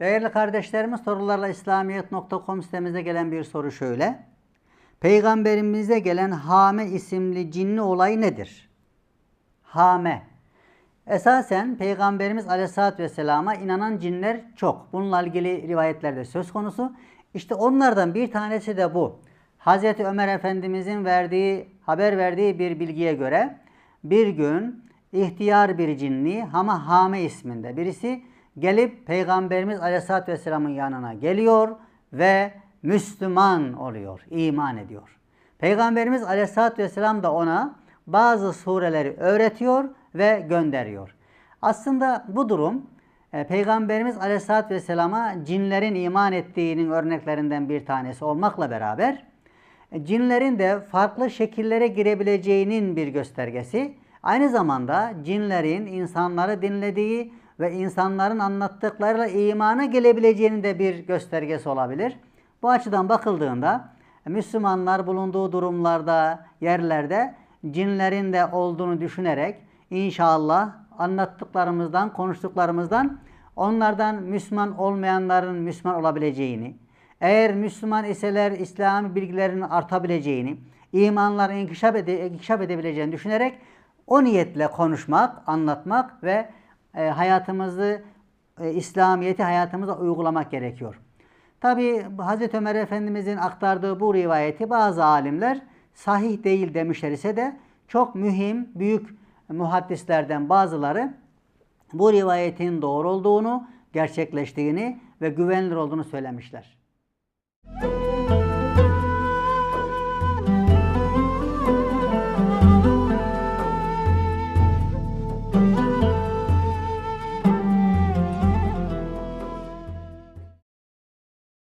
Değerli kardeşlerimiz sorularla İslamiyet.com sitemize gelen bir soru şöyle. Peygamberimize gelen Hame isimli cinli olay nedir? Hame. Esasen Peygamberimiz Aleyhisselatü Vesselam'a inanan cinler çok. Bununla ilgili rivayetlerde söz konusu. İşte onlardan bir tanesi de bu. Hazreti Ömer Efendimizin verdiği, haber verdiği bir bilgiye göre bir gün ihtiyar bir cinni ama Hame isminde birisi gelip Peygamberimiz Aleyhisselatü Vesselam'ın yanına geliyor ve Müslüman oluyor, iman ediyor. Peygamberimiz Aleyhisselatü Vesselam da ona bazı sureleri öğretiyor ve gönderiyor. Aslında bu durum e, Peygamberimiz Aleyhisselatü Vesselam'a cinlerin iman ettiğinin örneklerinden bir tanesi olmakla beraber e, cinlerin de farklı şekillere girebileceğinin bir göstergesi. Aynı zamanda cinlerin insanları dinlediği ve insanların anlattıklarıyla imana gelebileceğinin de bir göstergesi olabilir. Bu açıdan bakıldığında Müslümanlar bulunduğu durumlarda, yerlerde cinlerin de olduğunu düşünerek inşallah anlattıklarımızdan, konuştuklarımızdan onlardan Müslüman olmayanların Müslüman olabileceğini, eğer Müslüman iseler İslami bilgilerinin artabileceğini, imanların inkişaf, ede, inkişaf edebileceğini düşünerek o niyetle konuşmak, anlatmak ve e, hayatımızı, e, İslamiyet'i hayatımıza uygulamak gerekiyor. Tabi Hazreti Ömer Efendimizin aktardığı bu rivayeti bazı alimler sahih değil demişler ise de çok mühim, büyük muhaddislerden bazıları bu rivayetin doğru olduğunu, gerçekleştiğini ve güvenilir olduğunu söylemişler.